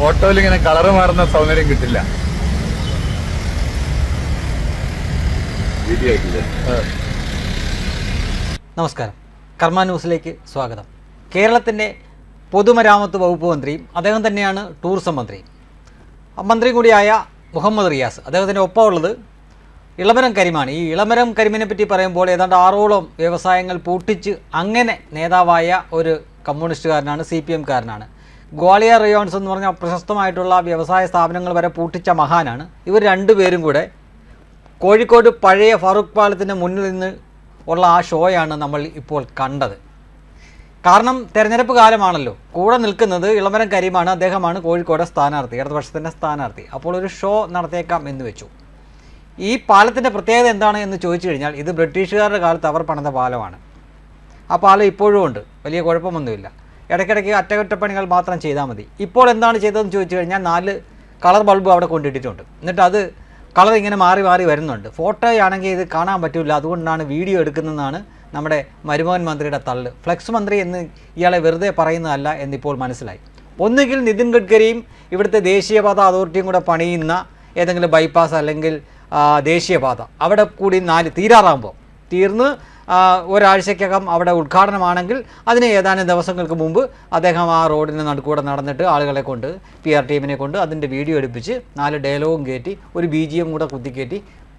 ഫോട്ടോയിൽ ഇങ്ങനെ കളറ് മാറുന്ന സൗകര്യം കിട്ടില്ല. നമസ്കാരം. കർമ്മ ന്യൂസിലേക്ക് സ്വാഗതം. കേരളത്തിന്റെ പൊതുമരാമത്ത് വകുപ്പ് മന്ത്രിയും അദ്ദേഹം തന്നെയാണ് ടൂറിസം മന്ത്രി. മന്ത്രി കൂടിയായ മുഹമ്മദ് റിയാസ് അദ്ദേഹത്തിന്റെ ഒപ്പമുള്ളത് ഇളമരം കരിമാണ്. ഈ ഇളമരം കരിമിനെ പറ്റി പറയുമ്പോൾ ഏതാണ്ട് ആറോളം വ്യവസായങ്ങൾ പൂട്ടിച്ച് അങ്ങനെ നേതാവായ ഒരു കമ്മ്യൂണിസ്റ്റുകാരനാണ് സി പി എംകാരനാണ് ഗ്വാളിയർ റിയോൺസ് എന്ന് പറഞ്ഞ പ്രശസ്തമായിട്ടുള്ള വ്യവസായ സ്ഥാപനങ്ങൾ വരെ പൂട്ടിച്ച മഹാനാണ്. ഇവർ രണ്ടുപേരും കൂടെ കോഴിക്കോട് പഴയ ഫറൂഖ് പാലത്തിന്റെ മുന്നിൽ നിന്ന് ഉള്ള ആ ഷോയാണ് നമ്മൾ ഇപ്പോൾ കണ്ടത്. കാരണം തെരഞ്ഞെടുപ്പ് കാലമാണല്ലോ. കൂടെ നിൽക്കുന്നത് ഇളമരം കരീമാണ്. അദ്ദേഹമാണ് കോഴിക്കോട് സ്ഥാനാർത്ഥി ഇടതുപക്ഷത്തിന്റെ സ്ഥാനാർത്ഥി. അപ്പോൾ ഒരു ഷോ നടത്തിയേക്കാം എന്ന് വെച്ചു. ഈ പാലത്തിന്റെ പ്രത്യേകത എന്താണ് എന്ന് ചോദിച്ചു കഴിഞ്ഞാൽ ഇത് ബ്രിട്ടീഷുകാരുടെ കാലത്ത് അവർ പണിത പാലമാണ്. ആ പാലം ഇപ്പോഴും ഉണ്ട്. വലിയ കുഴപ്പമൊന്നുമില്ല. ഇടയ്ക്കിടയ്ക്ക് അറ്റകുറ്റപ്പണികൾ മാത്രം ചെയ്താൽ മതി. ഇപ്പോൾ എന്താണ് ചെയ്തതെന്ന് ചോദിച്ചു കഴിഞ്ഞാൽ നാല് കളർ ബൾബ് അവിടെ കൊണ്ടിട്ടിട്ടുണ്ട്. എന്നിട്ട് അത് കളർ ഇങ്ങനെ മാറി മാറി വരുന്നുണ്ട്. ഫോട്ടോയാണെങ്കിൽ ഇത് കാണാൻ പറ്റില്ല അതുകൊണ്ടാണ് വീഡിയോ എടുക്കുന്നതെന്നാണ് നമ്മുടെ മരുമോഹൻ മന്ത്രിയുടെ തള്ള് ഫ്ലെക്സ് മന്ത്രി എന്ന് ഇയാളെ വെറുതെ പറയുന്നതല്ല എന്നിപ്പോൾ മനസ്സിലായി. ഒന്നുകിൽ നിതിൻ ഗഡ്കരിയും ഇവിടുത്തെ ദേശീയപാത അതോറിറ്റിയും കൂടെ പണിയുന്ന ഏതെങ്കിലും ബൈപ്പാസ് അല്ലെങ്കിൽ ദേശീയപാത. അവിടെ കൂടി നാല് തീരാറാകുമ്പോൾ തീർന്ന് ആ, ഒരാഴ്ചക്കകം അവിടെ ഉദ്ഘാടനമാണെങ്കിൽ അതിന് ഏതാനും ദിവസങ്ങൾക്ക് മുമ്പ് അദ്ദേഹം ആ റോഡിന് നടുക്കൂടെ നടന്നിട്ട് ആളുകളെ കൊണ്ട് പി ആർ ടീമിനെ കൊണ്ട് അതിന്റെ വീഡിയോ എടുപ്പിച്ച് നാല് ഡയലോഗും കയറ്റി ഒരു ബി ജി എം കൂടെ കുത്തിക്കയറ്റി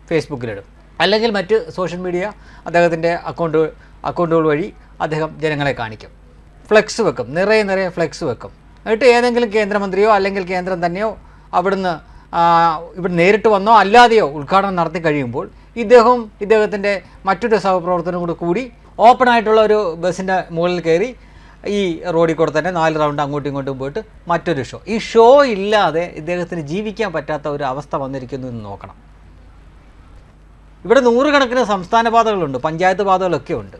ഫേസ്ബുക്കിലിടും. അല്ലെങ്കിൽ മറ്റ് സോഷ്യൽ മീഡിയ അദ്ദേഹത്തിന്റെ അക്കൗണ്ട് അക്കൗണ്ടുകൾ വഴി അദ്ദേഹം ജനങ്ങളെ കാണിക്കും. ഫ്ലെക്സ് വെക്കും നിറയെ നിറയെ ഫ്ലെക്സ് വെക്കും. എന്നിട്ട് ഏതെങ്കിലും കേന്ദ്രമന്ത്രിയോ അല്ലെങ്കിൽ കേന്ദ്രം തന്നെയോ അവിടുന്ന് ഇവിടെ നേരിട്ട് വന്നോ അല്ലാതെയോ ഉദ്ഘാടനം നടത്തി കഴിയുമ്പോൾ ഇദ്ദേഹവും ഇദ്ദേഹത്തിന്റെ മറ്റൊരു സഹപ്രവർത്തനം കൂടെ കൂടി ഓപ്പൺ ആയിട്ടുള്ള ഒരു ബസ്സിന്റെ മുകളിൽ കയറി ഈ റോഡിൽ കൂടെ തന്നെ നാല് റൗണ്ട് അങ്ങോട്ടും ഇങ്ങോട്ടും പോയിട്ട് മറ്റൊരു ഷോ ഈ ഷോ ഇല്ലാതെ ഇദ്ദേഹത്തിന് ജീവിക്കാൻ പറ്റാത്ത ഒരു അവസ്ഥ വന്നിരിക്കുന്നു എന്ന് നോക്കണം. ഇവിടെ നൂറുകണക്കിന് സംസ്ഥാന പാതകളുണ്ട് പഞ്ചായത്ത് പാതകളൊക്കെ ഉണ്ട്.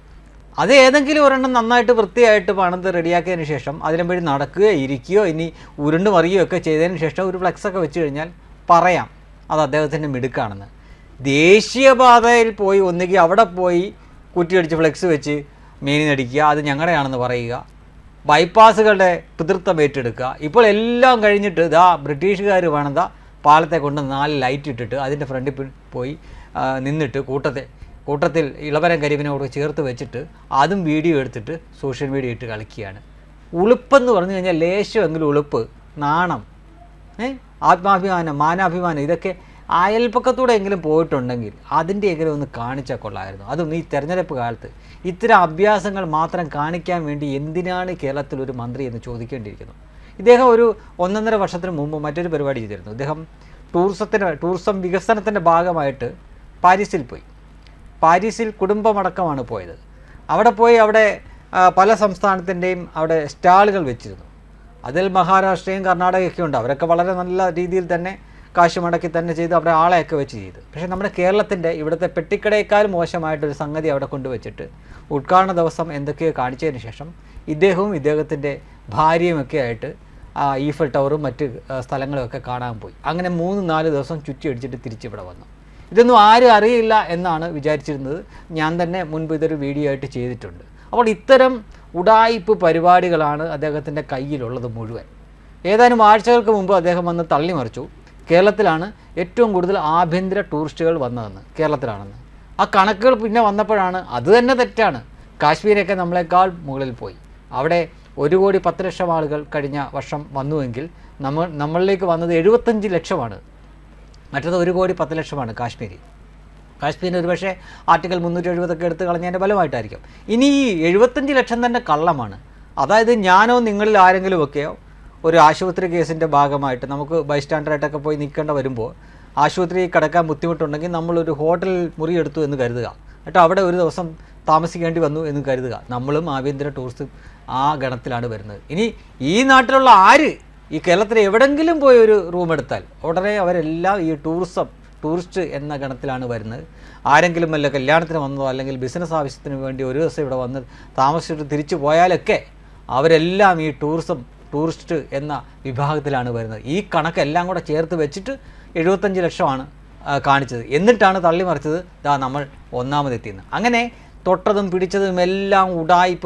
അത് ഏതെങ്കിലും ഒരെണ്ണം നന്നായിട്ട് വൃത്തിയായിട്ട് പണിത് റെഡിയാക്കിയതിന് ശേഷം അതിലും വഴി നടക്കുകയോ ഇരിക്കുകയോ ഇനി ഉരുണ്ട് മറിയുകയോ ഒക്കെ ചെയ്തതിന് ശേഷം ഒരു ഫ്ലെക്സൊക്കെ വെച്ച് കഴിഞ്ഞാൽ പറയാം അത് അദ്ദേഹത്തിന്റെ മിടുക്കാണെന്ന്. ദേശീയപാതയിൽ പോയി ഒന്നുകിൽ അവിടെ പോയി കുറ്റിയടിച്ച് ഫ്ലെക്സ് വെച്ച് മീനി നടിക്കുക അത് ഞങ്ങളുടെയാണെന്ന് പറയുക ബൈപ്പാസുകളുടെ പിതൃത്വം ഏറ്റെടുക്കുക. ഇപ്പോൾ എല്ലാം കഴിഞ്ഞിട്ട് ഇതാ ബ്രിട്ടീഷുകാർ വേണം പാലത്തെ കൊണ്ട് നാല് ലൈറ്റ് ഇട്ടിട്ട് അതിന്റെ ഫ്രണ്ടിൽ പോയി നിന്നിട്ട് കൂട്ടത്തെ കൂട്ടത്തിൽ ഇളവരം കരിവിനോട് ചേർത്ത് വെച്ചിട്ട് അതും വീഡിയോ എടുത്തിട്ട് സോഷ്യൽ മീഡിയ ഇട്ട് കളിക്കുകയാണ്. ഉളുപ്പെന്ന് പറഞ്ഞു കഴിഞ്ഞാൽ ലേശമെങ്കിലും ഉളുപ്പ് നാണം ഏ? ആത്മാഭിമാനം മാനാഭിമാനം ഇതൊക്കെ അയൽപ്പക്കത്തൂടെ എങ്കിലും പോയിട്ടുണ്ടെങ്കിൽ അതിന്റെ എങ്കിലും ഒന്ന് കാണിച്ചാൽ കൊള്ളായിരുന്നു അതും ഈ തെരഞ്ഞെടുപ്പ് കാലത്ത് ഇത്തരം അഭ്യാസങ്ങൾ മാത്രം കാണിക്കാൻ വേണ്ടി എന്തിനാണ് കേരളത്തിൽ ഒരു മന്ത്രി എന്ന് ചോദിക്കേണ്ടിയിരിക്കുന്നു. ഇദ്ദേഹം ഒരു ഒന്നൊന്നര വർഷത്തിന് മുമ്പ് മറ്റൊരു പരിപാടി ചെയ്തിരുന്നു. ഇദ്ദേഹം ടൂറിസത്തിന് ടൂറിസം വികസനത്തിന്റെ ഭാഗമായിട്ട് പാരീസിൽ പോയി. പാരീസിൽ കുടുംബമടക്കമാണ് പോയത്. അവിടെ പോയി അവിടെ പല സംസ്ഥാനത്തിന്റെയും അവിടെ സ്റ്റാളുകൾ വെച്ചിരുന്നു. അതിൽ മഹാരാഷ്ട്രയും കർണാടകയൊക്കെ ഉണ്ട്. അവരൊക്കെ വളരെ നല്ല രീതിയിൽ തന്നെ കാശ് മുടക്കി തന്നെ ചെയ്ത് അവിടെ ആളെയൊക്കെ വെച്ച് ചെയ്ത്. പക്ഷേ നമ്മുടെ കേരളത്തിന്റെ ഇവിടുത്തെ പെട്ടിക്കടയേക്കാൾ മോശമായിട്ടൊരു സംഗതി അവിടെ കൊണ്ടുവച്ചിട്ട് ഉദ്ഘാടന ദിവസം എന്തൊക്കെയോ കാണിച്ചതിന് ശേഷം ഇദ്ദേഹവും ഇദ്ദേഹത്തിന്റെ ഭാര്യയുമൊക്കെ ആയിട്ട് ആ ഈഫൽ ടവറും മറ്റ് സ്ഥലങ്ങളുമൊക്കെ കാണാൻ പോയി. അങ്ങനെ മൂന്ന് നാല് ദിവസം ചുറ്റി അടിച്ചിട്ട് തിരിച്ചിവിടെ വന്നു. ഇതൊന്നും ആരും അറിയില്ല എന്നാണ് വിചാരിച്ചിരുന്നത്. ഞാൻ തന്നെ മുൻപ് ഇതൊരു വീഡിയോ ആയിട്ട് ചെയ്തിട്ടുണ്ട്. അപ്പോൾ ഇത്തരം ഉടായിപ്പ് പരിപാടികളാണ് അദ്ദേഹത്തിന്റെ കയ്യിലുള്ളത് മുഴുവൻ. ഏതാനും ആഴ്ചകൾക്ക് മുമ്പ് അദ്ദേഹം വന്ന് തള്ളിമറിച്ചു. കേരളത്തിലാണ് ഏറ്റവും കൂടുതൽ ആഭ്യന്തര ടൂറിസ്റ്റുകൾ വന്നതെന്ന് കേരളത്തിലാണെന്ന്. ആ കണക്കുകൾ പിന്നെ വന്നപ്പോഴാണ് അത് തന്നെ തെറ്റാണ്. കാശ്മീരൊക്കെ നമ്മളെക്കാൾ മുകളിൽ പോയി. അവിടെ ഒരു കോടി പത്ത് ലക്ഷം ആളുകൾ കഴിഞ്ഞ വർഷം വന്നുവെങ്കിൽ നമ്മൾ നമ്മളിലേക്ക് വന്നത് എഴുപത്തഞ്ച് ലക്ഷമാണ്. മറ്റത് ഒരു കോടി പത്ത് ലക്ഷമാണ് കാശ്മീരി. കാശ്മീരിന് ഒരുപക്ഷെ ആർട്ടിക്കൽ മുന്നൂറ്റി എഴുപതൊക്കെ എടുത്ത് കളഞ്ഞതിന്റെ ഫലമായിട്ടായിരിക്കും. ഇനി ഈ എഴുപത്തഞ്ച് ലക്ഷം തന്നെ കള്ളമാണ്. അതായത് ഞാനോ നിങ്ങളിൽ ആരെങ്കിലുമൊക്കെയോ ഒരു ആശുപത്രി കേസിന്റെ ഭാഗമായിട്ട് നമുക്ക് ബൈസ്റ്റാൻഡറായിട്ടൊക്കെ പോയി നിൽക്കേണ്ട വരുമ്പോൾ ആശുപത്രിയിൽ കിടക്കാൻ ബുദ്ധിമുട്ടുണ്ടെങ്കിൽ നമ്മളൊരു ഹോട്ടൽ മുറി എടുത്തു എന്ന് കരുതുക. കേട്ടോ അവിടെ ഒരു ദിവസം താമസിക്കേണ്ടി വന്നു എന്ന് കരുതുക. നമ്മളും ആഭ്യന്തര ടൂറിസ്റ്റ് ആ ഗണത്തിലാണ് വരുന്നത്. ഇനി ഈ നാട്ടിലുള്ള ആര് ഈ കേരളത്തിൽ എവിടെങ്കിലും പോയി ഒരു റൂം എടുത്താൽ ഉടനെ അവരെല്ലാം ഈ ടൂറിസം ടൂറിസ്റ്റ് എന്ന ഗണത്തിലാണ് വരുന്നത്. ആരെങ്കിലും വല്ല കല്യാണത്തിന് വന്നതോ അല്ലെങ്കിൽ ബിസിനസ് ആവശ്യത്തിന് വേണ്ടി ഒരു ദിവസം ഇവിടെ വന്ന് താമസിച്ചിട്ട് തിരിച്ചു പോയാലൊക്കെ അവരെല്ലാം ഈ ടൂറിസം ടൂറിസ്റ്റ് എന്ന വിഭാഗത്തിലാണ് വരുന്നത്. ഈ കണക്കെല്ലാം കൂടെ ചേർത്ത് വെച്ചിട്ട് എഴുപത്തഞ്ച് ലക്ഷമാണ് കാണിച്ചത്. എന്നിട്ടാണ് തള്ളിമറിച്ചത് ദാ നമ്മൾ ഒന്നാമതെത്തിയെന്ന്. അങ്ങനെ തൊട്ടതും പിടിച്ചതും എല്ലാം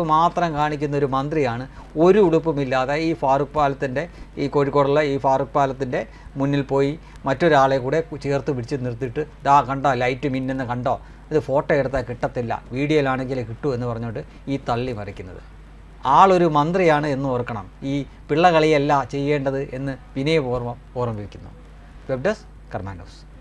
മാത്രം കാണിക്കുന്ന ഒരു മന്ത്രിയാണ്. ഒരു ഉടുപ്പുമില്ലാതെ ഈ ഫാറൂഖ് പാലത്തിന്റെ ഈ കോഴിക്കോടുള്ള ഈ ഫാറൂഖ് പാലത്തിന്റെ മുന്നിൽ പോയി മറ്റൊരാളെ കൂടെ ചേർത്ത് പിടിച്ച് നിർത്തിയിട്ട് ദാ കണ്ടോ ലൈറ്റ് മിന്നുന്ന കണ്ടോ? ഇത് ഫോട്ടോ എടുത്താൽ കിട്ടത്തില്ല. വീഡിയോയിലാണെങ്കിൽ കിട്ടൂ എന്ന് പറഞ്ഞുകൊണ്ട് ഈ തള്ളി മറിക്കുന്നത്. ആളൊരു മന്ത്രിയാണ് എന്ന് ഓർക്കണം. ഈ പിള്ളകളിയല്ല ചെയ്യേണ്ടത് എന്ന് വിനയപൂർവം ഓർമ്മിപ്പിക്കുന്നു വെബ് ഡെസ്ക് കർമാൻഡോസ്